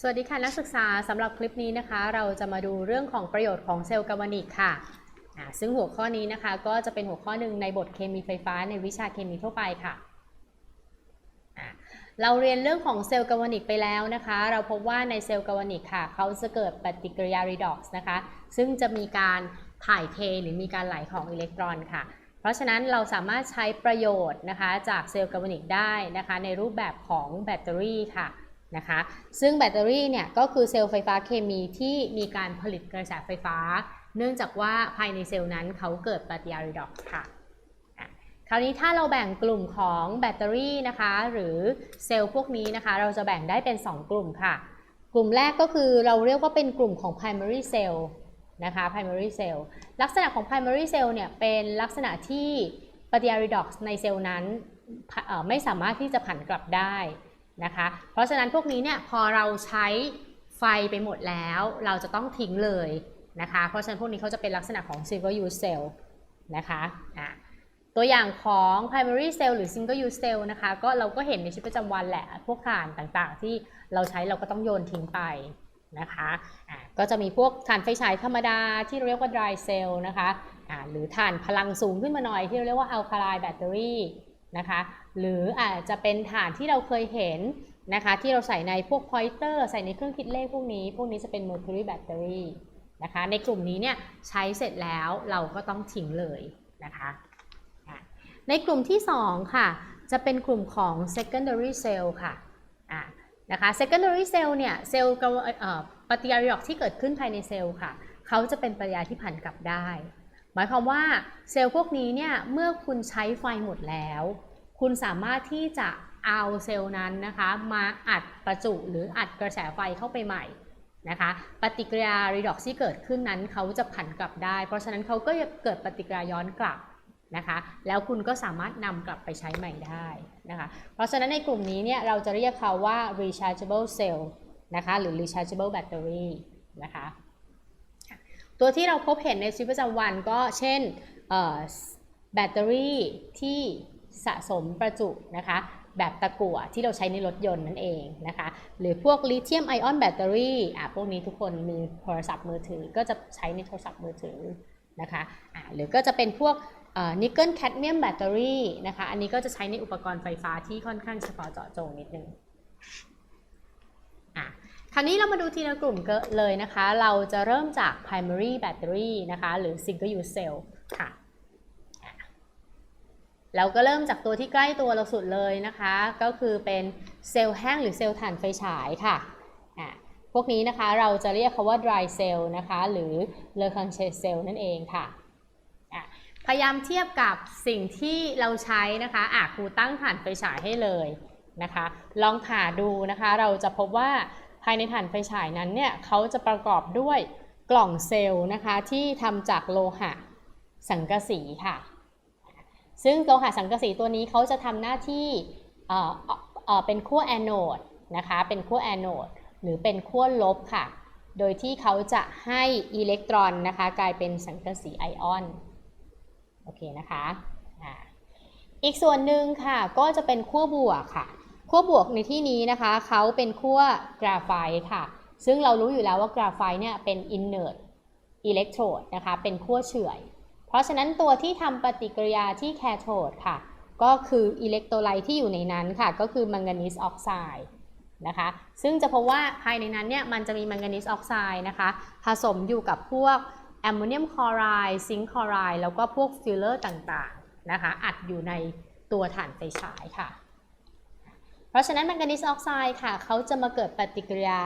สวัสดีค่ะนักศึกษาสำหรับคลิปนี้นะคะ เราจะมาดูเรื่องของประโยชน์ของเซลล์กาลวานิกค่ะซึ่งหัวข้อนี้นะคะก็จะเป็นหัวข้อหนึ่งในบทเคมีไฟฟ้าในวิชาเคมีทั่วไปค่ะ เราเรียนเรื่องของเซลล์กาลวานิกไปแล้วนะคะ เราพบว่าในเซลล์กาลวานิกค่ะ เขาจะเกิดปฏิกิริยา redox นะคะ ซึ่งจะมีการถ่ายเทหรือมีการไหลของอิเล็กตรอนค่ะ เพราะฉะนั้นเราสามารถใช้ประโยชน์นะคะจากเซลล์กาลวานิกได้นะคะ ในรูปแบบของแบตเตอรี่ค่ะ นะคะ ซึ่งแบตเตอรี่เนี่ยก็คือเซลล์ไฟฟ้าเคมีที่มีการผลิตกระแสไฟฟ้า เนื่องจากว่าภายในเซลล์นั้นเขาเกิดปฏิกิริยา redox ค่ะ คราวนี้ถ้าเราแบ่งกลุ่มของแบตเตอรี่นะคะ หรือเซลล์พวกนี้นะคะ เราจะแบ่งได้เป็น 2 กลุ่มค่ะ กลุ่มแรกก็คือเราเรียกว่าเป็นกลุ่มของ primary cell นะคะ primary cell ลักษณะของ primary cell เนี่ยเป็นลักษณะที่ปฏิกิริยา redox ในเซลล์นั้นไม่สามารถที่จะผันกลับได้ นะคะ เพราะฉะนั้นพวกนี้เนี่ยพอเราใช้ไฟไปหมดแล้ว เราจะต้องทิ้งเลยนะคะ เพราะฉะนั้นพวกนี้เขาจะเป็นลักษณะของ single use cell นะคะอะตัวอย่างของ primary cell หรือ single use cell นะคะ ก็เราก็เห็นในชีวิตประจำวันแหละ พวกถ่านต่างๆ ที่เราใช้เราก็ต้องโยนทิ้งไปนะคะอ่าก็จะมีพวกถ่านไฟฉายธรรมดาที่เรียกว่า dry cell นะคะอ่าหรือถ่านพลังสูงขึ้นมาหน่อยที่เรียกว่า alkaline battery นะคะ หรืออาจจะเป็นถ่านที่เราเคยเห็นนะคะ ที่เราใส่ในพวก pointer ใส่ในเครื่องคิดเลขพวกนี้ พวกนี้จะเป็น mercury battery นะคะ ในกลุ่มนี้เนี่ยใช้เสร็จแล้วเราก็ต้องทิ้งเลยนะคะในกลุ่มที่ 2 ค่ะ จะเป็นกลุ่มของ secondary cell ค่ะอ่านะคะ secondary cell เนี่ยเซลล์กาวเอ่อปฏิกิริยาที่เกิดขึ้นภายในเซลล์ค่ะ เขาจะเป็นปฏิกิริยาที่ผันกลับได้ หมายความว่าเซลล์พวกนี้เนี่ยเมื่อคุณใช้ไฟหมดแล้ว คุณสามารถที่จะเอาเซลล์นั้นนะคะมาอัดประจุหรืออัดกระแสไฟเข้าไปใหม่นะคะปฏิกิริยา redox ที่เกิดขึ้นนั้นเขาจะผันกลับได้ เพราะฉะนั้นเขาก็จะเกิดปฏิกิริยาย้อนกลับนะคะแล้วคุณก็สามารถนำกลับไปใช้ใหม่ได้นะคะเพราะฉะนั้นในกลุ่มนี้เนี่ยเราจะเรียกเขาว่า rechargeable cell นะคะหรือ rechargeable battery นะคะตัวที่เราพบเห็นในชีวิตประจำวันก็เช่นแบตเตอรี่ที่ สะสมประจุนะคะแบบตะกั่วที่เราใช้ในรถยนต์นั่นเองนะคะ หรือพวกลิเธียมไอออนแบตเตอรี่อะพวกนี้ทุกคนมีโทรศัพท์มือถือ ก็จะใช้ในโทรศัพท์มือถือนะคะอะหรือก็จะเป็นพวกนิกเกิลแคดเมียมแบตเตอรี่นะคะ อันนี้ก็จะใช้ในอุปกรณ์ไฟฟ้าที่ค่อนข้างเฉพาะเจาะจงนิดนึงอะคราวนี้เรามาดูทีละกลุ่มก็เลยนะคะ เราจะเริ่มจาก primary battery นะคะ หรือ single use cell ค่ะ เราก็เริ่มจากตัวที่ใกล้ตัวเราสุดเลยนะคะ ก็คือเป็นเซลล์แห้งหรือเซลล์ถ่านไฟฉายค่ะอะพวกนี้นะคะเราจะเรียกเขาว่า dry cell นะคะ หรือ le Conche cell นั่นเองค่ะอะ พยายามเทียบกับสิ่งที่เราใช้นะคะอะครูตั้งถ่านไฟฉายให้เลยนะคะ ลองผ่าดูนะคะ เราจะพบว่าภายในถ่านไฟฉายนั้นเนี่ยเขาจะประกอบด้วยกล่องเซลล์นะคะที่ทำจากโลหะสังกะสีค่ะ ซึ่งโลหะสังกะสีตัวนี้เขาจะทำหน้าที่เป็นขั้วแอนโอดนะคะเป็นขั้วแอนโอดหรือเป็นขั้วลบค่ะ โดยที่เขาจะให้อิเล็กตรอนนะคะกลายเป็นสังกะสีไอออนโอเคนะคะอีกส่วนหนึ่งค่ะก็จะเป็นขั้วบวกค่ะขั้วบวกในที่นี้นะคะเขาเป็นขั้วกราไฟต์ค่ะ ซึ่งเรารู้อยู่แล้วว่ากราไฟต์เนี่ยเป็น inert electrode นะคะเป็นขั้วเฉื่อย ราะฉะนั้นตัวที่ทำปฏิกิริยาที่แคโทดค่ะ ก็คืออิเล็กโทรไลต์ที่อยู่ในนั้นค่ะ ก็คือมังกานีสออกไซด์นะคะ ซึ่งจะพบว่าภายในนั้นเนี่ยมันจะมีมังกานีสออกไซด์นะคะ ผสมอยู่กับพวกแอมโมเนียมคลอไรด์ซิงค์คลอไรด์แล้วก็พวกฟิลเลอร์ต่างๆนะคะ อัดอยู่ในตัวถ่านไฟฉายค่ะ เพราะฉะนั้นแมงกานีสออกไซด์ค่ะ เขาจะมาเกิดปฏิกิริยา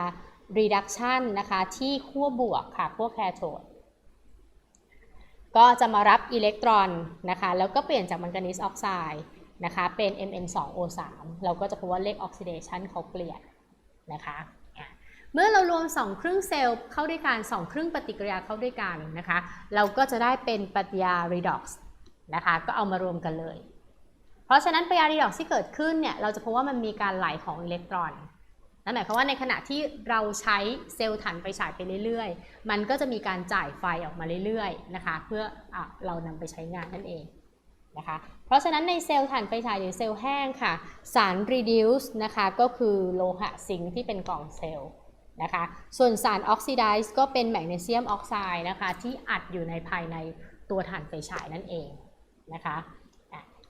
reduction นะคะที่ขั้วบวกค่ะขั้วแคโทด ก็จะมารับอิเล็กตรอนนะคะแล้วก็เปลี่ยนจากแมงกานีสออกไซด์นะคะเป็น Mn2O3 เราก็จะพบว่าเลขออกซิเดชันเขาเปลี่ยนนะคะเมื่อเรารวม 2 ครึ่งเซลล์เข้าด้วยกัน 2 ครึ่งปฏิกิริยาเข้าด้วยกันนะคะ เราก็จะได้เป็นปฏิกิริยา redox นะคะ ก็เอามารวมกันเลย เพราะฉะนั้นปฏิกิริยา redox ที่เกิดขึ้นเนี่ย เราจะพบว่ามันมีการไหลของอิเล็กตรอน นั่นหมายความว่าในขณะที่เราใช้เซลล์ถ่านไฟฉายไปเรื่อยๆ มันก็จะมีการจ่ายไฟออกมาเรื่อยๆนะคะ เพื่ออเรานำไปใช้งานนั่นเองนะคะ เพราะฉะนั้นในเซลล์ถ่านไฟฉายหรือเซลล์แห้งค่ะ สาร reduce นะคะก็คือโลหะซิงค์ที่เป็นกล่องเซลล์นะคะ ส่วนสารออกซิไดซ์ก็เป็นแมกนีเซียมออกไซด์นะคะที่อัดอยู่ในภายในตัวถ่านไฟฉายนั่นเองนะคะ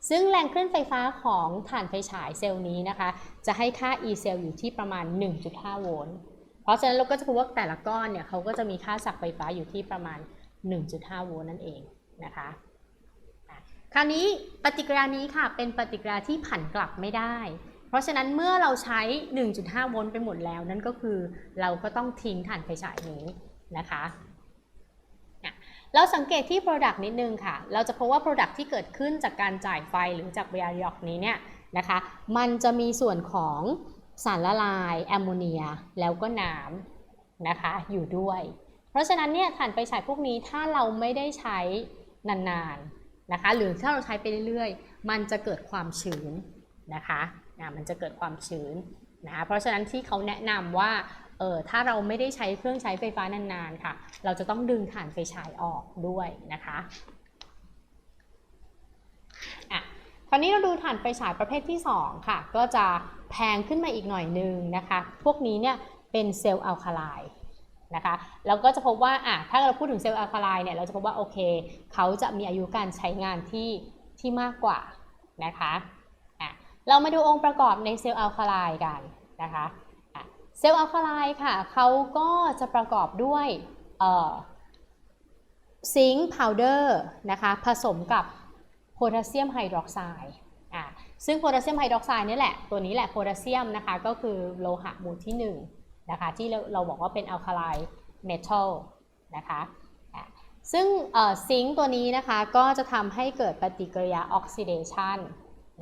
ซึ่งแรงคลื่นไฟฟ้าของถ่านไฟฉายเซลล์นี้นะคะ จะให้ค่า E เซลล์อยู่ที่ประมาณ 1.5 โวลต์ เพราะฉะนั้นเราก็จะพบว่าแต่ละก้อนเนี่ยเขาก็จะมีค่าสักไฟฟ้าอยู่ที่ประมาณ 1.5 โวลต์นั่นเองนะคะคราวนี้ปฏิกิริยานี้ค่ะเป็นปฏิกิริยาที่ผันกลับไม่ได้ เพราะฉะนั้นเมื่อเราใช้ 1.5 โวลต์ไปหมดแล้ว นั่นก็คือเราก็ต้องทิ้งถ่านไฟฉายนี้นะคะ เราสังเกตที่ Product นิดนึงค่ะ เราจะพบว่า Product ที่เกิดขึ้นจากการจ่ายไฟหรือจาก b บ a r i o x นี้เนี่ยนะคะ มันจะมีส่วนของสารละลายแอมโมเนียแล้วก็น้ำนะคะอยู่ด้วย เพราะฉะนั้นเนี่ยถ่านไฟฉายพวกนี้ถ้าเราไม่ได้ใช้นานๆนะคะ หรือถ้าเราใช้ไปเรื่อยๆ มันจะเกิดความชื้นนะคะะมันจะเกิดความชื้นนะคะเพราะฉะนั้นที่เขาแนะนำว่า เออถ้าเราไม่ได้ใช้เครื่องใช้ไฟฟ้านานๆค่ะ เราจะต้องดึงถ่านไฟฉายออกด้วยนะคะอะคราวนี้เราดูถ่านไฟฉายประเภทที่ 2 ค่ะ ก็จะแพงขึ้นมาอีกหน่อยนึงนะคะ พวกนี้เนี่ยเป็นเซลล์อัลคาไลน์นะคะเราก็จะพบว่าอะถ้าเราพูดถึงเซลล์อัลคาไลน์เนี่ยเราจะพบว่าโอเค เขาจะมีอายุการใช้งานที่ที่มากกว่านะคะอะเรามาดูองค์ประกอบในเซลล์อัลคาไลน์กันนะคะ เซลล์อัลคาไลน์ค่ะเขาก็จะประกอบด้วยซิงค์พาวเดอร์นะคะผสมกับโพแทสเซียมไฮดรอกไซด์อะซึ่งโพแทสเซียมไฮดรอกไซด์นี่แหละ ตัวนี้แหละโพแทสเซียมนะคะก็คือโลหะหมู่ที่1นะคะที่เราบอกว่าเป็นอัลคาไลน์เมทัลนะคะซึ่งซิงค์ตัวนี้นะคะก็จะทำให้เกิดปฏิกิริยาออกซิเดชัน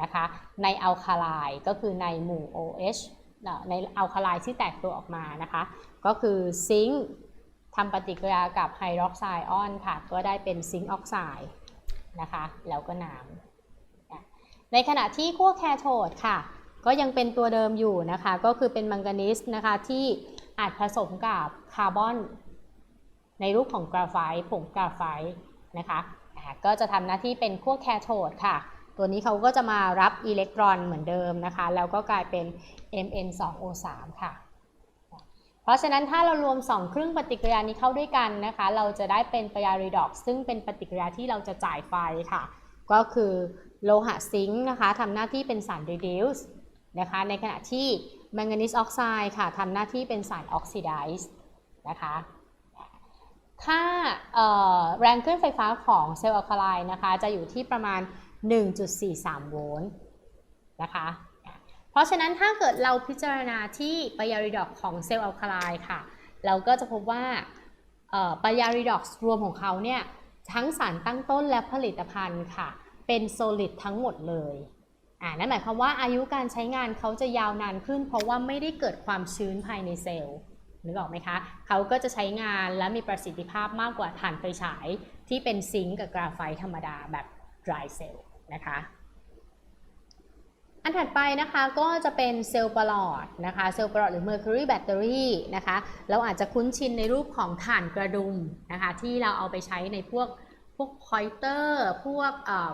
นะคะในอัลคาไลน์ก็คือในหมู่ OH เอ่อ ในอัลคาไลน์ที่แตกตัวออกมานะคะ ก็คือซิงค์ทำปฏิกิริยากับไฮดรอกไซด์ออนค่ะ ก็ได้เป็นซิงค์ออกไซด์นะคะ แล้วก็น้ำในขณะที่ขั้วแคโทดค่ะ ก็ยังเป็นตัวเดิมอยู่นะคะ ก็คือเป็นมังกานีสนะคะที่อาจผสมกับคาร์บอน ในรูปของกราไฟต์ผงกราไฟต์นะคะ ก็จะทำหน้าที่เป็นขั้วแคโทดค่ะ ตัวนี้เขาก็จะมารับอิเล็กตรอนเหมือนเดิมนะคะ แล้วก็กลายเป็น Mn2O3 ค่ะ เพราะฉะนั้นถ้าเรารวม 2 ครึ่งปฏิกิริยานี้เข้าด้วยกันนะคะ เราจะได้เป็นปยารีดอกซึ่งเป็นปฏิกิริยาที่เราจะจ่ายไฟค่ะ ก็คือโลหะซิงค์นะคะทำหน้าที่เป็นสาร reduce นะคะ ในขณะที่แมงกานีสออกไซด์ค่ะทำหน้าที่เป็นสารออกซิไดซ์นะคะค่าแรงคลื่นไฟฟ้าของเซลล์อัลคาไลนะคะ จะอยู่ที่ประมาณ 1.43 โวลต์นะคะเพราะฉะนั้นถ้าเกิดเราพิจารณาที่ปยาริดอกของเซลล์อัลคาไลค่ะ เราก็จะพบว่าเอ่อปยาริดอกรวมของเขาเนี่ยทั้งสารตั้งต้นและผลิตภัณฑ์ค่ะ เป็นโซลิดทั้งหมดเลยอ่านั่นหมายความว่าอายุการใช้งานเขาจะยาวนานขึ้น เพราะว่าไม่ได้เกิดความชื้นภายในเซลล์นึกออกไหมคะ เขาก็จะใช้งานและมีประสิทธิภาพมากกว่าถ่านไฟฉายที่เป็นซิงก์กับกราไฟต์ธรรมดาแบบ dry cell นะคะ อันถัดไปนะคะก็จะเป็นเซลล์ประหลอดนะคะ เซลล์ประหลอดหรือ mercury battery นะคะ เราอาจจะคุ้นชินในรูปของถ่านกระดุมนะคะ ที่เราเอาไปใช้ในพวกพวก pointer พวกเอ่อ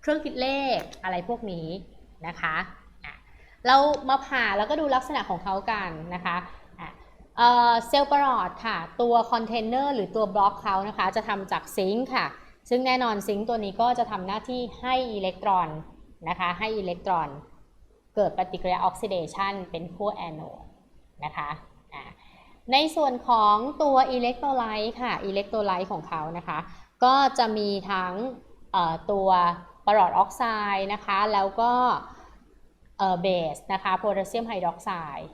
เครื่องคิดเลขอะไรพวกนี้นะคะะเรามาผ่าแล้วก็ดูลักษณะของเขากันนะคะเอ่อเซลล์ประหลอดค่ะ ตัวคอนเทนเนอร์หรือตัวบล็อกเขานะคะ จะทำจากซิงค์ค่ะ ซึ่งแน่นอนซิงค์ตัวนี้ก็จะทำหน้าที่ให้อิเล็กตรอนนะคะให้อิเล็กตรอน เกิดปฏิกิริยาออกซิเดชันเป็นขั้วแอนโอดนะคะในส่วนของตัวอิเล็กโทรไลต์ค่ะอิเล็กโทรไลต์ของเขานะคะ ก็จะมีทั้งตัวปรอดออกไซด์นะคะ แล้วก็เบสนะคะโพแทสเซียมไฮดรอกไซด์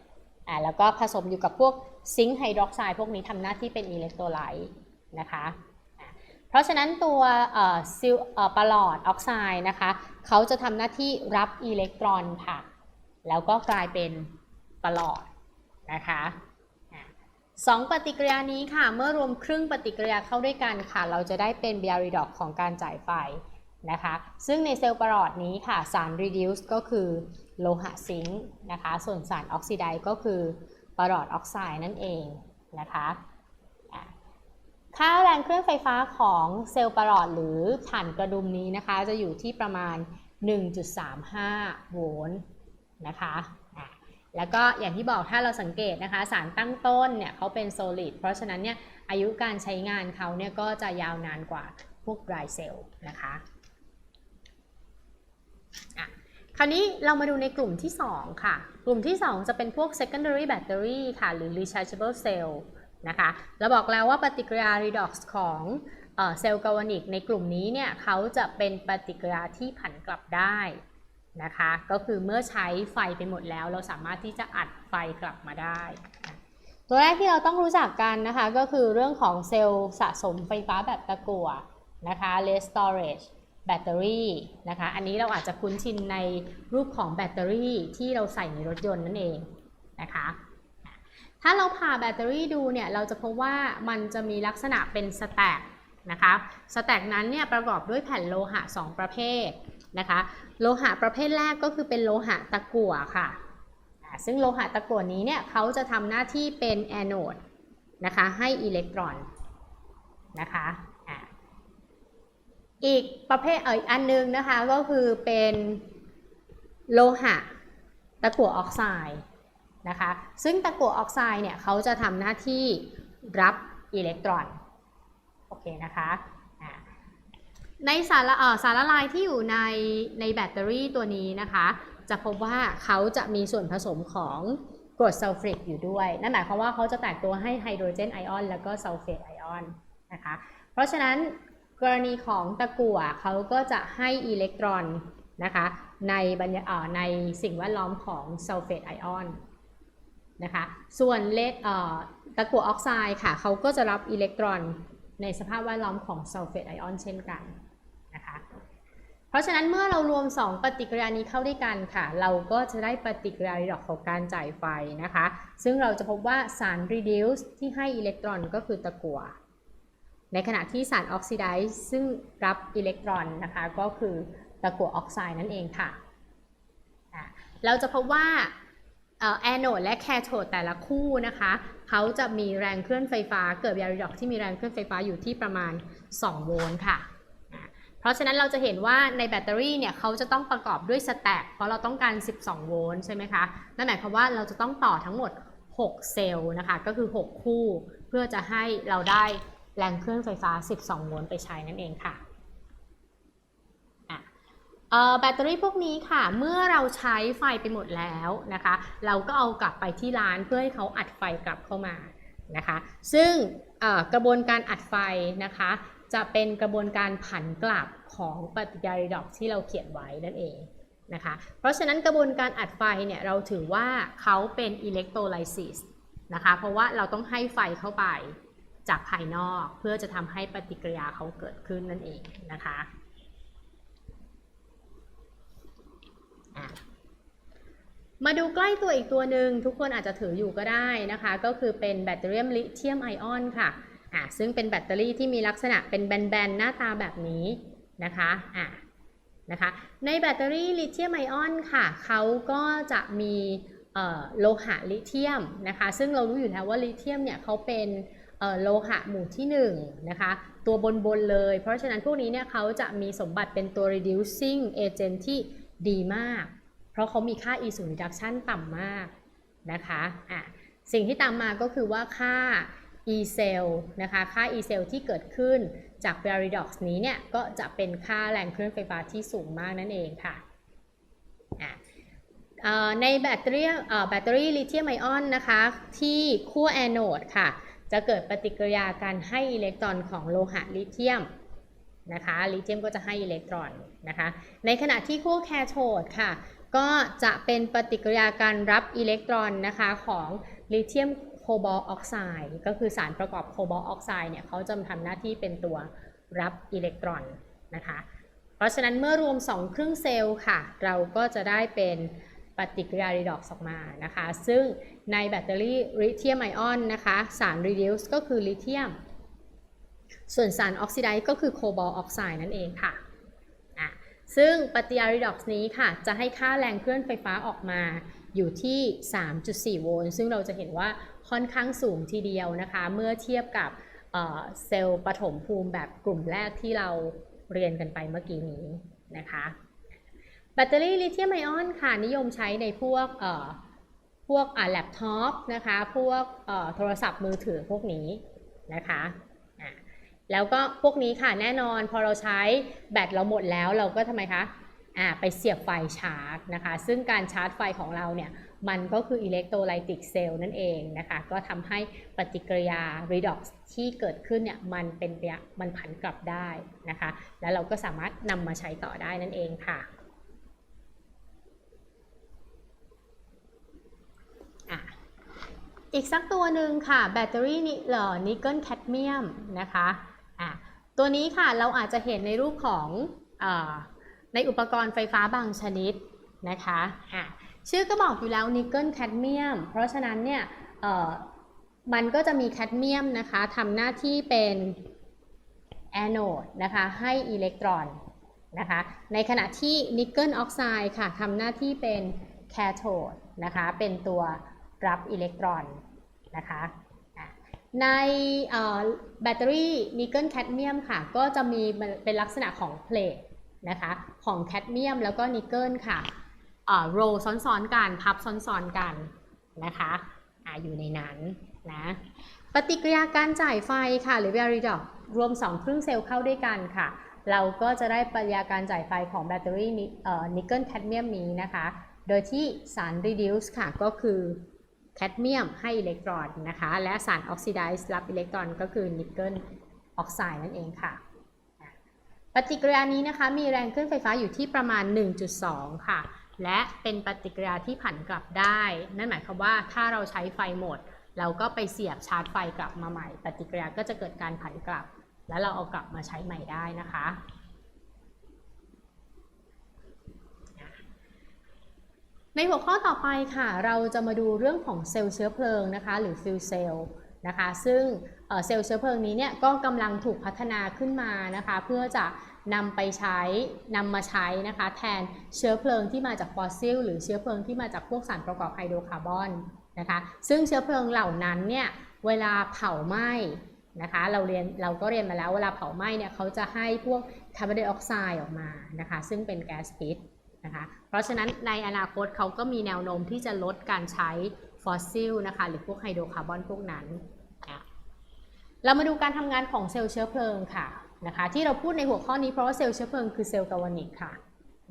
อ่าแล้วก็ผสมอยู่กับพวกซิงค์ไฮดรอกไซด์พวกนี้ทำหน้าที่เป็นอิเล็กโทรไลต์นะคะ เพราะฉะนั้นตัวซิลปลอดออกไซด์นะคะเขาจะทำหน้าที่รับอิเล็กตรอนค่ะ แล้วก็กลายเป็นปลอดนะคะสองปฏิกิริยานี้ค่ะ เมื่อรวมครึ่งปฏิกิริยาเข้าด้วยกันค่ะ เราจะได้เป็นเบียริดอกของการจ่ายไฟนะคะ ซึ่งในเซลล์ปลอดนี้ค่ะ สาร reduce ก็คือโลหะซิงค์นะคะ ส่วนสารออกซิไดก็คือปลอดออกไซด์นั่นเองนะคะ ค่าแรงเครื่องไฟฟ้าของเซลล์ประหลอดหรือถ่านกระดุมนี้นะคะ จะอยู่ที่ประมาณ 1.35 โวลต์นะคะแล้วก็อย่างที่บอกถ้าเราสังเกตนะคะ สารตั้งต้นเนี่ยเขาเป็นโซลิดเพราะฉะนั้นเนี่ยอายุการใช้งานเขาเนี่ยก็จะยาวนานกว่าพวกดรายเซลล์นะคะอะคราวนี้เรามาดูในกลุ่มที่ 2 ค่ะ กลุ่มที่ 2 จะเป็นพวก secondary battery ค่ะ หรือ rechargeable cell นะคะเราบอกแล้วว่าปฏิกิริยา redox ของเซลล์กาวนิกในกลุ่มนี้เนี่ยเขาจะเป็นปฏิกิริยาที่ผันกลับได้นะคะ ก็คือเมื่อใช้ไฟไปหมดแล้ว เราสามารถที่จะอัดไฟกลับมาได้ ตัวแรกที่เราต้องรู้จักกันนะคะ ก็คือเรื่องของเซลล์สะสมไฟฟ้าแบบตะกั่วนะคะ lead storage แบตเตอรี่นะคะ อันนี้เราอาจจะคุ้นชินในรูปของแบตเตอรี่ที่เราใส่ในรถยนต์นั่นเองนะคะ ถ้าเราผ่าแบตเตอรี่ดูเนี่ยเราจะพบว่ามันจะมีลักษณะเป็นสแต็กนะคะสแต็กนั้นเนี่ยประกอบด้วยแผ่นโลหะ 2 ประเภทนะคะโลหะประเภทแรกก็คือเป็นโลหะตะกั่วค่ะ ซึ่งโลหะตะกั่วนี้เนี่ยเขาจะทำหน้าที่เป็นแอนโอดนะคะให้อิเล็กตรอนนะคะอีกประเภทเอออันนึงนะคะก็คือเป็นโลหะตะกั่วออกไซด์ นะคะ ซึ่งตะกั่วออกไซด์เนี่ยเขาจะทำหน้าที่รับอิเล็กตรอน โอเคนะคะในสารสารละลายที่อยู่ในในแบตเตอรี่ตัวนี้นะคะ จะพบว่าเขาจะมีส่วนผสมของกรดซัลเฟตอยู่ด้วย นั่นหมายความว่าเขาจะแตกตัวให้ไฮโดรเจนไอออนแล้วก็ซัลเฟตไอออนนะคะ เพราะฉะนั้นกรณีของตะกั่วเขาก็จะให้อิเล็กตรอนนะคะในบรรยาในสิ่งแวดล้อมของซัลเฟตไอออน นะคะ ส่วนเลดตะกั่วออกไซด์ค่ะเขาก็จะรับอิเล็กตรอนในสภาพแวดล้อมของซัลเฟตไอออนเช่นกันนะคะ เพราะฉะนั้นเมื่อเรารวม 2 ปฏิกิริยานี้เข้าด้วยกันค่ะ เราก็จะได้ปฏิกิริยาดอกของการจ่ายไฟนะคะ ซึ่งเราจะพบว่าสาร reduce ที่ให้อิเล็กตรอนก็คือตะกั่ว ในขณะที่สารออกซิไดซ์ซึ่งรับอิเล็กตรอนนะคะก็คือตะกั่วออกไซด์นั่นเองค่ะ เราจะพบว่า แอนโอดและแคโทดแต่ละคู่นะคะเขาจะมีแรงเคลื่อนไฟฟ้า เกิดยาริดอกที่มีแรงเคลื่อนไฟฟ้าอยู่ที่ประมาณ 2 โวลต์ค่ะ เพราะฉะนั้นเราจะเห็นว่าในแบตเตอรี่เนี่ยเขาจะต้องประกอบด้วยสแต็กเพราะเราต้องการ 12 โวลต์ใช่ไหมคะ นั่นหมายความว่าเราจะต้องต่อทั้งหมด 6 เซลล์นะคะ ก็คือ 6 คู่ เพื่อจะให้เราได้แรงเครื่องไฟฟ้า 12 โวลต์ไปใช้นั่นเองค่ะ แบตเตอรี่พวกนี้ค่ะ เมื่อเราใช้ไฟไปหมดแล้วนะคะ เราก็เอากลับไปที่ร้านเพื่อให้เขาอัดไฟกลับเข้ามานะคะ ซึ่งกระบวนการอัดไฟนะคะ จะเป็นกระบวนการผันกลับของปฏิกิริยาดอกที่เราเขียนไว้นั่นเองนะคะ เพราะฉะนั้นกระบวนการอัดไฟเนี่ยเราถือว่าเขาเป็นอิเล็กโทรไลซิสนะคะ เพราะว่าเราต้องให้ไฟเข้าไปจากภายนอกเพื่อจะทำให้ปฏิกิริยาเขาเกิดขึ้นนั่นเองนะคะ มาดูใกล้ตัวอีกตัวหนึ่งทุกคนอาจจะถืออยู่ก็ได้นะคะ ก็คือเป็นแบตเตอรี่ลิเธียมไอออนค่ะอ่าซึ่งเป็นแบตเตอรี่ที่มีลักษณะเป็นแบนๆ หน้าตาแบบนี้นะคะอ่านะคะในแบตเตอรี่ลิเธียมไอออนค่ะเขาก็จะมีโลหะลิเธียมนะคะ ซึ่งเรารู้อยู่แล้วว่าลิเธียมเนี่ยเขาเป็นโลหะหมู่ที่1นะคะ ตัวบนๆเลย เพราะฉะนั้นพวกนี้เนี่ยเขาจะมีสมบัติเป็นตัว reducing agent ที่ดีมาก ราะเขามีค่า e 0 reduction ต่ำมากนะคะอะสิ่งที่ตามมาก็คือว่าค่า e cell นะคะค่า e cell ที่เกิดขึ้นจาก paradox นี้เนี่ยก็จะเป็นค่าแรงเคลื่อนไฟฟ้าที่สูงมากนั่นเองค่ะในแบตเตอรี่แบตเตอรี่ลิเธียมไอออนนะคะที่ขั้วแอนโอดค่ะ จะเกิดปฏิกิริยาการให้อิเล็กตรอนของโลหะลิเธียมนะคะลิเธียมก็จะให้อิเล็กตรอนนะคะในขณะที่ขั้วแคโทดค่ะ ก็จะเป็นปฏิกิริยาการรับอิเล็กตรอนนะคะของลิเธียมโคบอลออกไซด์ก็คือสารประกอบโคบอลออกไซด์เนี่ยเขาจะทำหน้าที่เป็นตัวรับอิเล็กตรอนนะคะ เพราะฉะนั้นเมื่อรวม 2 ครื่งเซลล์ค่ะ เราก็จะได้เป็นปฏิกิริยารีดอกออกมานะคะ ซึ่งในแบตเตอรี่ลิเธียมไอออนนะคะ สาร reduce ก็คือลิเธียม ส่วนสารออกซิไดซ์ก็คือโคบอลออกไซด์นั่นเองค่ะ ซึ่งปฏิกิริยารีดอกนี้ค่ะจะให้ค่าแรงเคลื่อนไฟฟ้าออกมาอยู่ที่ 3.4 โวลต์ซึ่งเราจะเห็นว่าค่อนข้างสูงทีเดียวนะคะ เมื่อเทียบกับเซลล์ปฐมภูมิแบบกลุ่มแรกที่เราเรียนกันไปเมื่อกี้นี้นะคะ แบตเตอรี่ลิเธียมไอออนค่ะ นิยมใช้ในพวกพวกแล็ปท็อปนะคะ พวกโทรศัพท์มือถือพวกนี้นะคะ แล้วก็พวกนี้ค่ะแน่นอนพอเราใช้แบตเราหมดแล้วเราก็ทำไมคะอ่าไปเสียบไฟชาร์จนะคะ ซึ่งการชาร์จไฟของเราเนี่ยมันก็คืออิเล็กโทรไลติกเซลล์นั่นเองนะคะ ก็ทำให้ปฏิกิริยา redox ที่เกิดขึ้นเนี่ยมันเป็นไปมันผันกลับได้นะคะ แล้วเราก็สามารถนำมาใช้ต่อได้นั่นเองค่ะอีกสักตัวหนึ่งค่ะแบตเตอรี่นิเอ่อนิกเกิลแคดเมียมนะคะ ตัวนี้ค่ะเราอาจจะเห็นในรูปของอในอุปกรณ์ไฟฟ้าบางชนิดนะคะะชื่อก็บอกอยู่แล้วนิกเกิลแคดเมียม เพราะฉะนั้นเนี่ยมันก็จะมีแคดเมียมนะคะทำหน้าที่เป็นแอนโอดนะคะให้อิเล็กตรอนนะคะในขณะที่นิกเกิลออกไซด์ค่ะทำหน้าที่เป็นแคโทดนะคะเป็นตัวรับอิเล็กตรอนนะคะ ในแบตเตอรี่นิกเกิลแคดเมียมค่ะ ก็จะมีเป็นลักษณะของเพลทนะคะ ของแคดเมียมแล้วก็นิกเกิลค่ะโรซ้อนๆกัน พับซ้อนๆกันนะคะอะอยู่ในนั้นนะปฏิกิริยาการจ่ายไฟค่ะ หรือ v a r i d o x รวม 2 ครึ่งเซลล์เข้าด้วยกันค่ะ เราก็จะได้ปฏิกิริยาการจ่ายไฟของแบตเตอรี่นิกเกิลแคดเมียมนี้นะคะ โดยที่สาร reduce ค่ะก็คือ แคดเมียมให้อิเล็กตรอนนะคะ และสารออกซิไดซ์รับอิเล็กตรอนก็คือนิกเกิลออกไซด์นั่นเองค่ะ ปฏิกิริยานี้นะคะมีแรงขึ้นไฟฟ้าอยู่ที่ประมาณ 1.2 ค่ะ และเป็นปฏิกิริยาที่ผันกลับได้ นั่นหมายความว่าถ้าเราใช้ไฟหมด เราก็ไปเสียบชาร์จไฟกลับมาใหม่ ปฏิกิริยาก็จะเกิดการผันกลับ แล้วเราเอากลับมาใช้ใหม่ได้นะคะ ในหัวข้อต่อไปค่ะ เราจะมาดูเรื่องของเซลล์เชื้อเพลิงนะคะ หรือฟิวเซลนะคะ ซึ่งเซลล์เชื้อเพลิงนี้เนี่ยก็กำลังถูกพัฒนาขึ้นมานะคะ เพื่อจะนำไปใช้นำมาใช้นะคะ แทนเชื้อเพลิงที่มาจากฟอสซิลหรือเชื้อเพลิงที่มาจากพวกสารประกอบไฮโดรคาร์บอนนะคะ ซึ่งเชื้อเพลิงเหล่านั้นเนี่ยเวลาเผาไหม้นะคะ เราเรียนเราก็เรียนมาแล้วเวลาเผาไหม้เนี่ยเขาจะให้พวกคาร์บอนไดออกไซด์ออกมานะคะ ซึ่งเป็นแก๊สพิษนะคะ เพราะฉะนั้นในอนาคตเขาก็มีแนวโน้มที่จะลดการใช้ฟอสซิลนะคะหรือพวกไฮโดรคาร์บอนพวกนั้น เรามาดูการทำงานของเซลล์เชื้อเพลิงค่ะนะคะที่เราพูดในหัวข้อนี้เพราะว่าเซลล์เชื้อเพลิงคือเซลล์กาวานิกค่ะ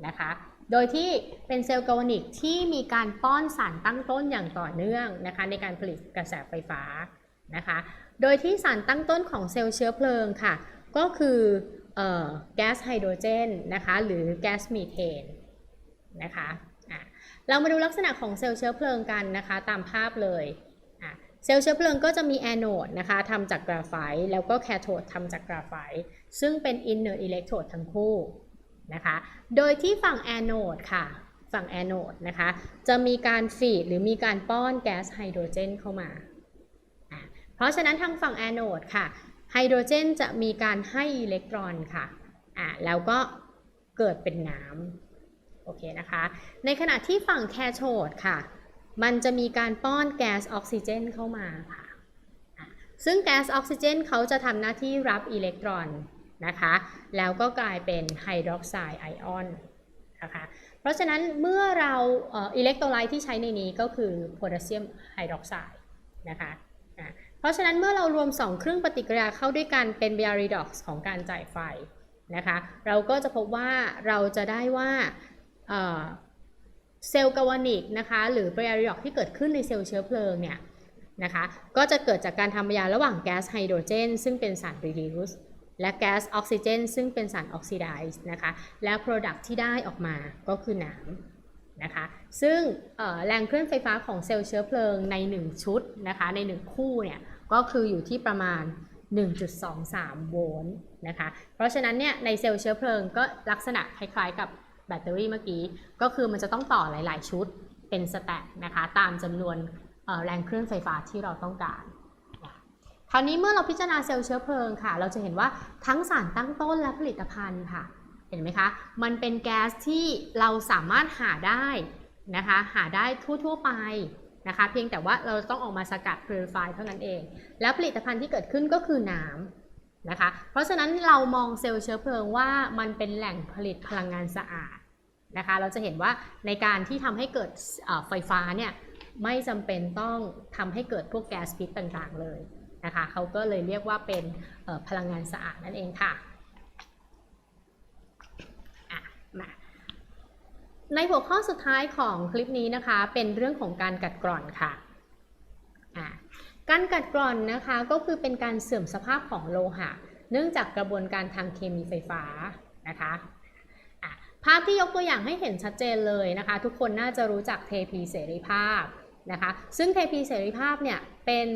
นะคะโดยที่เป็นเซลล์กาวานิกที่มีการป้อนสารตั้งต้นอย่างต่อเนื่องนะคะในการผลิตกระแสไฟฟ้านะคะโดยที่สารตั้งต้นของเซลล์เชื้อเพลิงค่ะ ก็คือแก๊สไฮโดรเจนนะคะหรือแก๊สมีเทน นะคะะเรามาดูลักษณะของเซลล์เชื้อเพลิงกันนะคะ ตามภาพเลยเซลล์เชื้อเพลิงก็จะมีแอนโอดนะคะทำจากกราไฟต์แล้วก็แคโทดทำจากกราไฟต์ซึ่งเป็นอินเนอร์อิเล็กโทรดทั้งคู่นะคะ โดยที่ฝั่งแอนโอดค่ะ ฝั่งแอนโอดนะคะ จะมีการฟีดหรือมีการป้อนแก๊สไฮโดรเจนเข้ามา เพราะฉะนั้นทางฝั่งแอนโอดค่ะ ไฮโดรเจนจะมีการให้อิเล็กตรอนค่ะอะแล้วก็เกิดเป็นน้ำ โอเคนะคะ ในขณะที่ฝั่งแคโทดค่ะ มันจะมีการป้อนแก๊สออกซิเจนเข้ามาค่ะ ซึ่งแก๊สออกซิเจนเขาจะทำหน้าที่รับอิเล็กตรอนนะคะ แล้วก็กลายเป็นไฮดรอกไซด์ไอออนนะคะเพราะฉะนั้นเมื่อเราอิเล็กโทรไลต์ที่ใช้ในนี้ก็คือโพแทสเซียมไฮดรอกไซด์นะคะเพราะฉะนั้นเมื่อเรารวม 2 เครื่องปฏิกิริยาเข้าด้วยกันเป็นเบียริดอกซ์ของการจ่ายไฟนะคะ เราก็จะพบว่าเราจะได้ว่า เซลล์กาวานิกนะคะหรือปริยอกที่เกิดขึ้นในเซลล์เชื้อเพลิงเนี่ยนะคะก็จะเกิดจากการทำปฏิกิริยาระหว่างแก๊สไฮโดรเจน ซึ่งเป็นสารรีดิวส์และแก๊สออกซิเจน ซึ่งเป็นสารออกซิไดซ์นะคะและ Product ที่ได้ออกมาก็คือน้ำนะคะซึ่งแรงเคลื่อนไฟฟ้าของเซลล์เชื้อเพลิงใน 1 ชุดนะคะใน 1 คู่เนี่ยก็คืออยู่ที่ประมาณ 1.23 โวลต์นะคะเพราะฉะนั้นเนี่ยในเซลล์เชื้อเพลิงก็ลักษณะคล้ายๆกับ แบตเตอรี่เมื่อกี้ ก็คือมันจะต้องต่อหลาย ๆ ชุดเป็นสแต็กนะคะ ตามจำนวนแรงเคลื่อนไฟฟ้าที่เราต้องการ คราวนี้เมื่อเราพิจารณาเซลล์เชื้อเพลิงค่ะ เราจะเห็นว่าทั้งสารตั้งต้นและผลิตภัณฑ์ค่ะ เห็นไหมคะ มันเป็นแก๊สที่เราสามารถหาได้นะคะ หาได้ทั่ว ๆ ไปนะคะ เพียงแต่ว่าเราต้องออกมาสกัด purify เท่านั้นเอง แล้วผลิตภัณฑ์ที่เกิดขึ้นก็คือน้ำนะคะ เพราะฉะนั้นเรามองเซลล์เชื้อเพลิงว่ามันเป็นแหล่งผลิตพลังงานสะอาด นะคะ เราจะเห็นว่าในการที่ทำให้เกิดไฟฟ้าเนี่ยไม่จำเป็นต้องทำให้เกิดพวกแก๊สพิษต่างๆเลยนะคะเขาก็เลยเรียกว่าเป็นพลังงานสะอาดนั่นเองค่ะอะมาในหัวข้อสุดท้ายของคลิปนี้นะคะ เป็นเรื่องของการกัดกร่อนค่ะอะการกัดกร่อนนะคะก็คือเป็นการเสื่อมสภาพของโลหะ เนื่องจากกระบวนการทางเคมีไฟฟ้านะคะ ภาพที่ยกตัวอย่างให้เห็นชัดเจนเลยนะคะ ทุกคนน่าจะรู้จักเทพีเสรีภาพนะคะ ซึ่งเทพีเสรีภาพเนี่ยเป็น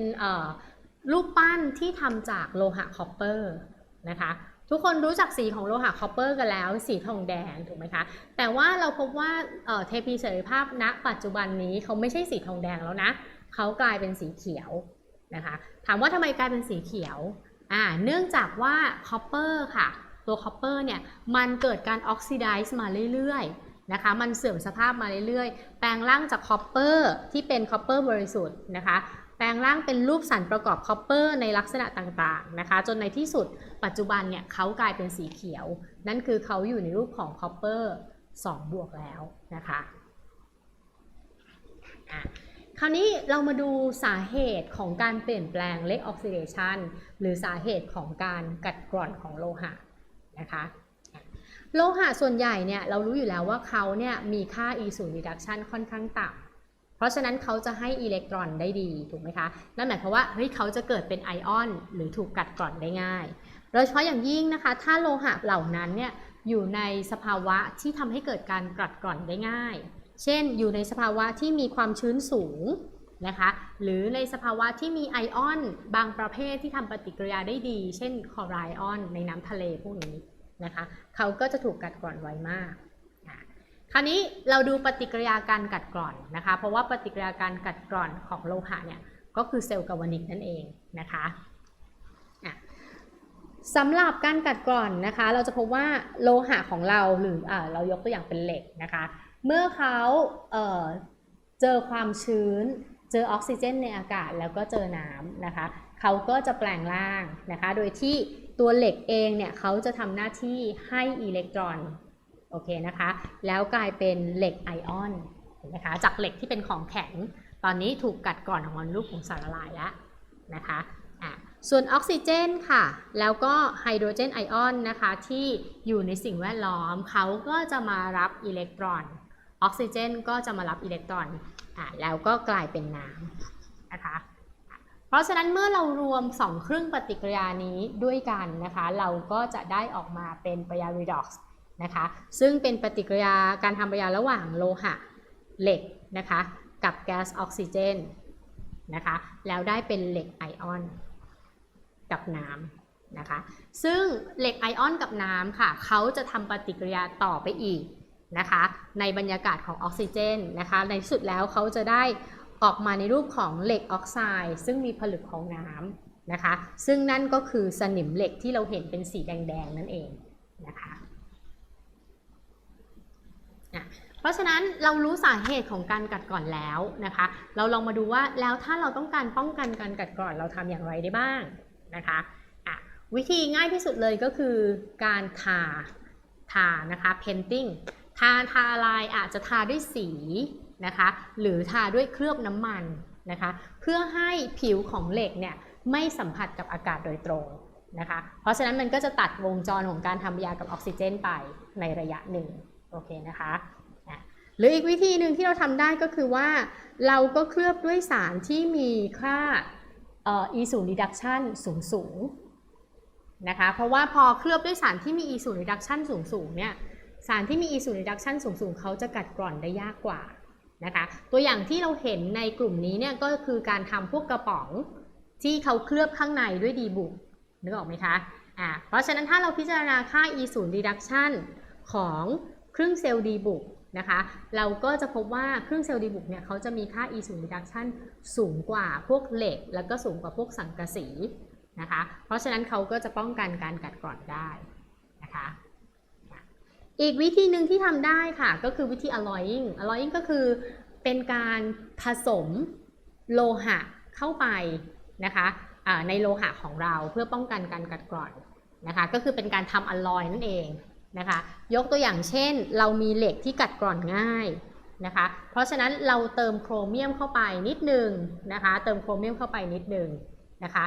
รูปปั้นที่ทำจากโลหะคอปเปอร์นะคะทุกคนรู้จักสีของโลหะคอปเปอร์กันแล้ว สีทองแดงถูกไหมคะ แต่ว่าเราพบว่าเอ่อเทพีเสรีภาพณปัจจุบันนี้เขาไม่ใช่สีทองแดงแล้วนะเขากลายเป็นสีเขียวนะคะ ถามว่าทำไมกลายเป็นสีเขียวอ่าเนื่องจากว่าคอปเปอร์ค่ะ ตัวคอปเปอร์เนี่ยมันเกิดการออกซิไดซ์มาเรื่อยๆนะคะมันเสื่อมสภาพมาเรื่อยๆ แปลงร่างจากคอปเปอร์ที่เป็นคอปเปอร์บริสุทธิ์นะคะแปลงร่างเป็นรูปสารประกอบคอปเปอร์ในลักษณะต่างๆนะคะจนในที่สุดปัจจุบันเนี่ยเขากลายเป็นสีเขียว นั่นคือเขาอยู่ในรูปของคอปเปอร์2บวกแล้วนะคะอะคราวนี้เรามาดูสาเหตุของการเปลี่ยนแปลงเลขออกซิเดชันหรือสาเหตุของการกัดกร่อนของโลหะ นะคะโลหะส่วนใหญ่เนี่ยเรารู้อยู่แล้วว่าเขาเนี่ยมีค่า e 0 reduction ค่อนข้างต่ำเพราะฉะนั้นเขาจะให้อิเล็กตรอนได้ดีถูกไหมคะนั่นหมายความว่าเฮ้ยเขาจะเกิดเป็นไอออน หรือถูกกัดกร่อนได้ง่ายโดยเฉพาะอย่างยิ่งนะคะ ถ้าโลหะเหล่านั้นเนี่ยอยู่ในสภาวะที่ทำให้เกิดการกัดกร่อนได้ง่าย เช่น อยู่ในสภาวะที่มีความชื้นสูงนะคะ หรือในสภาวะที่มีไอออน บางประเภทที่ทำปฏิกิริยาได้ดี เช่นคลอไรออน ในน้ำทะเลพวกนี้ นะคะเขาก็จะถูกกัดกร่อนไวมาก คราวนี้เราดูปฏิกิริยาการกัดกร่อนนะคะ เพราะว่าปฏิกิริยาการกัดกร่อนของโลหะเนี่ยก็คือเซลล์กาวนิกนั่นเองนะคะะสำหรับการกัดกร่อนนะคะ เราจะพบว่าโลหะของเราหรืออเรายกตัวอย่างเป็นเหล็กนะคะ เมื่อเขาเเจอความชื้น เจอออกซิเจนในอากาศแล้วก็เจอน้ำนะคะ เขาก็จะแปลงร่างนะคะ โดยที่ตัวเหล็กเองเนี่ยเขาจะทำหน้าที่ให้อิเล็กตรอนโอเคนะคะ แล้วกลายเป็นเหล็กไอออนเห็นไหมคะ จากเหล็กที่เป็นของแข็ง ตอนนี้ถูกกัดกร่อนของมันรูปของสารละลายแล้วนะคะอะส่วนออกซิเจนค่ะ แล้วก็ไฮโดรเจนไอออนนะคะ ที่อยู่ในสิ่งแวดล้อม เขาก็จะมารับอิเล็กตรอน ออกซิเจนก็จะมารับอิเล็กตรอนอะแล้วก็กลายเป็นน้ำนะคะ เพราะฉะนั้นเมื่อเรารวม 2 ครึ่งปฏิกิริยานี้ด้วยกันนะคะ เราก็จะได้ออกมาเป็นปฏิกิริยา redox นะคะ ซึ่งเป็นปฏิกิริยาการทำปฏิกิริยาระหว่างโลหะเหล็กนะคะ กับแก๊สออกซิเจนนะคะ แล้วได้เป็นเหล็กไอออนกับน้ำนะคะ ซึ่งเหล็กไอออนกับน้ำค่ะ เขาจะทำปฏิกิริยาต่อไปอีกนะคะ ในบรรยากาศของออกซิเจนนะคะ ในที่สุดแล้วเขาจะได้ ออกมาในรูปของเหล็กออกไซด์ซึ่งมีผลึกของน้ำนะคะ ซึ่งนั่นก็คือสนิมเหล็กที่เราเห็นเป็นสีแดง ๆ นั่นเองนะคะอะเพราะฉะนั้นเรารู้สาเหตุของการกัดกร่อนแล้วนะคะ เราลองมาดูว่าแล้วถ้าเราต้องการป้องกันการกัดกร่อนเราทำอย่างไรได้บ้างนะคะะวิธีง่ายที่สุดเลยก็คือการทาทานะคะ painting ทาทาลายอาจจะทาด้วยสี นะคะ หรือทาด้วยเคลือบน้ำมันนะคะ เพื่อให้ผิวของเหล็กเนี่ยไม่สัมผัสกับอากาศโดยตรงนะคะ เพราะฉะนั้นมันก็จะตัดวงจรของการทำยากับออกซิเจนไปในระยะหนึ่งโอเคนะคะหรืออีกวิธีหนึ่งที่เราทำได้ก็คือว่า เราก็เคลือบด้วยสารที่มีค่าเอ่อ e 0 reduction สูงสูงนะคะ เพราะว่าพอเคลือบด้วยสารที่มี e 0 reduction สูงสูงเนี่ย สารที่มี e 0 reduction สูงสูงเขาจะกัดกร่อนได้ยากกว่า นะคะ ตัวอย่างที่เราเห็นในกลุ่มนี้เนี่ยก็คือการทำพวกกระป๋องที่เขาเคลือบข้างในด้วยดีบุกนึกออกไหมคะอ่าเพราะฉะนั้นถ้าเราพิจารณาค่า e 0 reduction ของครึ่งเซลล์ดีบุกนะคะ เราก็จะพบว่าครึ่งเซลล์ดีบุกเนี่ยเขาจะมีค่า e 0 reduction สูงกว่าพวกเหล็ก แล้วก็สูงกว่าพวกสังกะสีนะคะ เพราะฉะนั้นเขาก็จะป้องกันการกัดกร่อนได้นะคะ อีกวิธีหนึ่งที่ทำได้ค่ะ ก็คือวิธี alloying alloying ก็คือเป็นการผสมโลหะเข้าไปนะคะในโลหะของเราเพื่อป้องกันการกัดกร่อนนะคะก็คือเป็นการทำอลลอยนั่นเองนะคะยกตัวอย่างเช่น เรามีเหล็กที่กัดกร่อนง่ายนะคะเพราะฉะนั้นเราเติมโครเมียมเข้าไปนิดหนึ่งนะคะเติมโครเมียมเข้าไปนิดหนึ่งนะคะ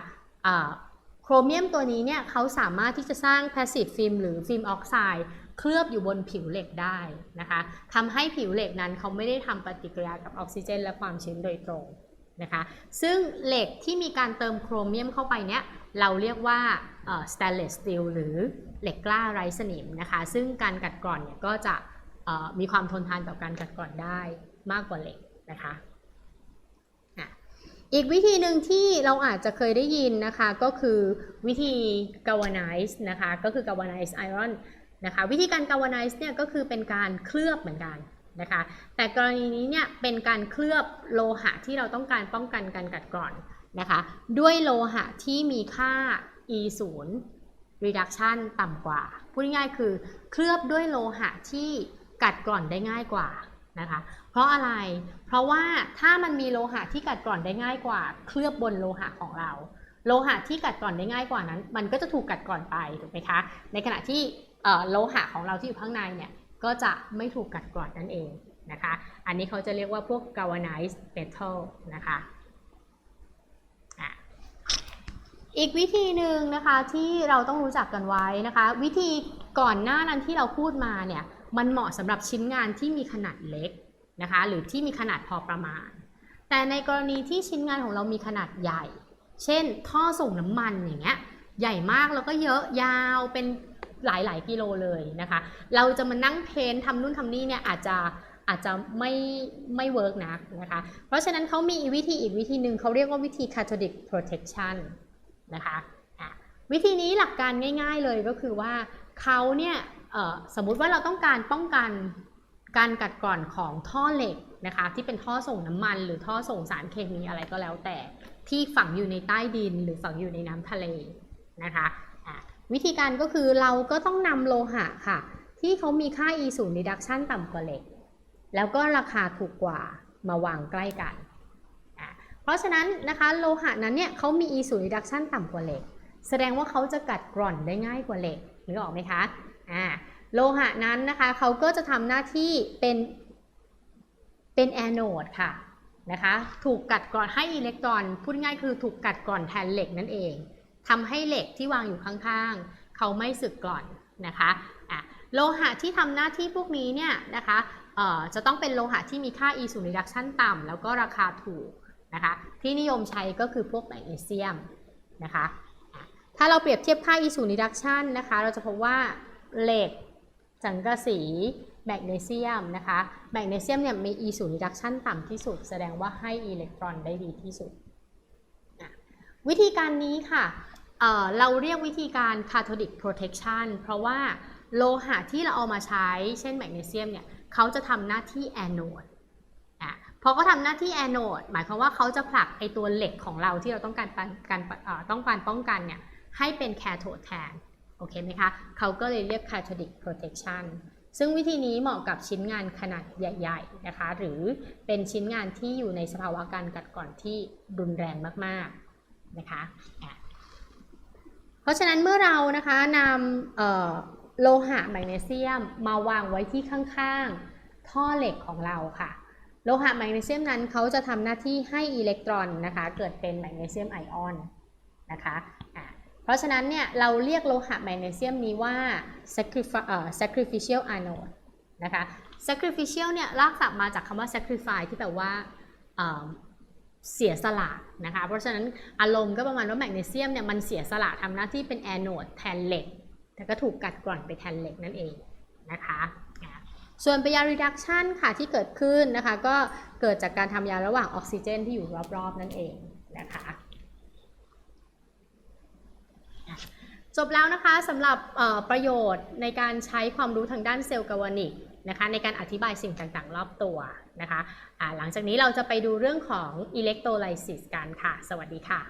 โครเมียมตัวนี้เนี่ยเขาสามารถที่จะสร้าง passive film หรือฟิล์มออกไซด์ เคลือบอยู่บนผิวเหล็กได้นะคะทำให้ผิวเหล็กนั้นเขาไม่ได้ทำปฏิกิริยากับออกซิเจน และความชื้นโดยตรงนะคะ ซึ่งเหล็กที่มีการเติมโครเมียมเข้าไปเนี่ยเราเรียกว่า stainless steel หรือเหล็กกล้าไร้สนิมนะคะ ซึ่งการกัดกร่อนเนี่ยก็จะมีความทนทานต่อการกัดกร่อนได้มากกว่าเหล็กนะคะอะอีกวิธีหนึ่งที่เราอาจจะเคยได้ยินนะคะ ก็คือวิธี galvanize นะคะ ก็คือ galvanize iron นะคะวิธีการ galvanize เนี่ยก็คือเป็นการเคลือบเหมือนกันนะคะแต่กรณีนี้เนี่ยเป็นการเคลือบโลหะที่เราต้องการป้องกันการกัดกร่อนนะคะด้วยโลหะที่มีค่า e 0 reduction ต่ำกว่า พูดง่ายๆคือเคลือบด้วยโลหะที่กัดกร่อนได้ง่ายกว่านะคะเพราะอะไรเพราะว่าถ้ามันมีโลหะที่กัดกร่อนได้ง่ายกว่า เคลือบบนโลหะของเรา โลหะที่กัดกร่อนได้ง่ายกว่านั้น มันก็จะถูกกัดกร่อนไปถูกไหมคะในขณะที่ โลหะของเราที่อยู่ข้างในเนี่ยก็จะไม่ถูกกัดกร่อนนั่นเองนะคะ อันนี้เขาจะเรียกว่าพวก galvanized metal นะคะอีกวิธีหนึ่งนะคะที่เราต้องรู้จักกันไว้นะคะ วิธีก่อนหน้านั้นที่เราพูดมาเนี่ยมันเหมาะสำหรับชิ้นงานที่มีขนาดเล็กนะคะหรือที่มีขนาดพอประมาณ แต่ในกรณีที่ชิ้นงานของเรามีขนาดใหญ่ เช่นท่อส่งน้ำมันอย่างเงี้ยใหญ่มากแล้วก็เยอะยาวเป็น หลายๆกิโลเลยนะคะ เราจะมานั่งเพ้นทำนู่นทำนี่เนี่ยอาจจะอาจจะไม่ไม่เวิร์กนักนะคะ เพราะฉะนั้นเขามีวิธีอีกวิธีหนึ่งเขาเรียกว่าวิธี cathodic protection นะคะวิธีนี้หลักการง่าย ๆเลยก็คือว่าเขาเนี่ยสมมุติว่าเราต้องการป้องกันการกัดกร่อนของท่อเหล็กนะคะที่เป็นท่อส่งน้ำมัน หรือท่อส่งสารเคมีอะไรก็แล้วแต่ที่ฝังอยู่ในใต้ดินหรือฝังอยู่ในน้ำทะเลนะคะ วิธีการก็คือเราก็ต้องนำโลหะค่ะ ที่เขามีค่า E 0 reduction ต่ำกว่าเหล็ก แล้วก็ราคาถูกกว่ามาวางใกล้กันอะเพราะฉะนั้นนะคะโลหะนั้นเนี่ยเขามี E 0 reduction ต่ำกว่าเหล็ก แสดงว่าเขาจะกัดกร่อนได้ง่ายกว่าเหล็กนึกออกไหมคะอ่าโลหะนั้นนะคะเขาก็จะทำหน้าที่เป็นเป็นแอนโอดค่ะนะคะถูกกัดกร่อนให้อิเล็กตรอนพูดง่ายคือถูกกัดกร่อนแทนเหล็กนั่นเอง ทำให้เหล็กที่วางอยู่ข้างๆ เขาไม่สึกกร่อนนะคะอะโลหะที่ทำหน้าที่พวกนี้เนี่ยนะคะจะต้องเป็นโลหะที่มีค่า E 0 reduction ต่ำแล้วก็ราคาถูกนะคะที่นิยมใช้ก็คือพวกแมกนีเซียมนะคะถ้าเราเปรียบเทียบค่า E 0 reduction นะคะเราจะพบว่าเหล็กสังกะสีแมกนีเซียมนะคะแมกนีเซียมเนี่ยมี E 0 reduction ต่ำที่สุด แสดงว่าให้อิเล็กตรอนได้ดีที่สุด วิธีการนี้ค่ะ เราเรียกวิธีการ cathodic protection เพราะว่าโลหะที่เราเอามาใช้ เช่นแมกนีเซียมเนี่ยเขาจะทำหน้าที่แอนโดอะพอเขาทำหน้าที่แอนโอดหมายความว่าเขาจะผลักไอตัวเหล็กของเราที่เราต้องการการต้องการป้องกันเนี่ยให้เป็นแคโทดแทน โอเคไหมคะ เขาก็เลยเรียก cathodic protection ซึ่งวิธีนี้เหมาะกับชิ้นงานขนาดใหญ่ๆนะคะ หรือเป็นชิ้นงานที่อยู่ในสภาวะการกัดกร่อนที่รุนแรงมากๆนะคะอะ เพราะฉะนั้นเมื่อเรานะคะนำโลหะแมกนีเซียมมาวางไว้ที่ข้างๆ ท่อเหล็กของเราค่ะ โลหะแมกนีเซียมนั้นเขาจะทำหน้าที่ให้อิเล็กตรอนนะคะ เกิดเป็นแมกนีเซียมไอออนนะคะะเพราะฉะนั้นเนี่ยเราเรียกโลหะแมกนีเซียมนี้ว่า sacrifi- เอ่อ sacrificial anode นะคะ sacrificial เนี่ยลากศัพท์มาจากคำว่า sacrifice ที่แปลว่า เสียสละนะคะ เพราะฉะนั้นอารมณ์ก็ประมาณว่าแมกนีเซียมเนี่ยมันเสียสละทำหน้าที่เป็นแอนโนดแทนเหล็ก แต่ก็ถูกกัดกร่อนไปแทนเหล็กนั่นเองนะคะส่วนปยา reduction ค่ะที่เกิดขึ้นนะคะก็เกิดจากการทำยาระหว่างออกซิเจนที่อยู่รอบๆ นั่นเองนะคะจบแล้วนะคะสำหรับประโยชน์ในการใช้ความรู้ทางด้านเซลล์กาวนิก นะคะในการอธิบายสิ่งต่างๆ รอบตัวนะคะะหลังจากนี้เราจะไปดูเรื่องของอิเล็กโทรไลซิสกันค่ะ สวัสดีค่ะ